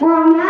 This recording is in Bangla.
وما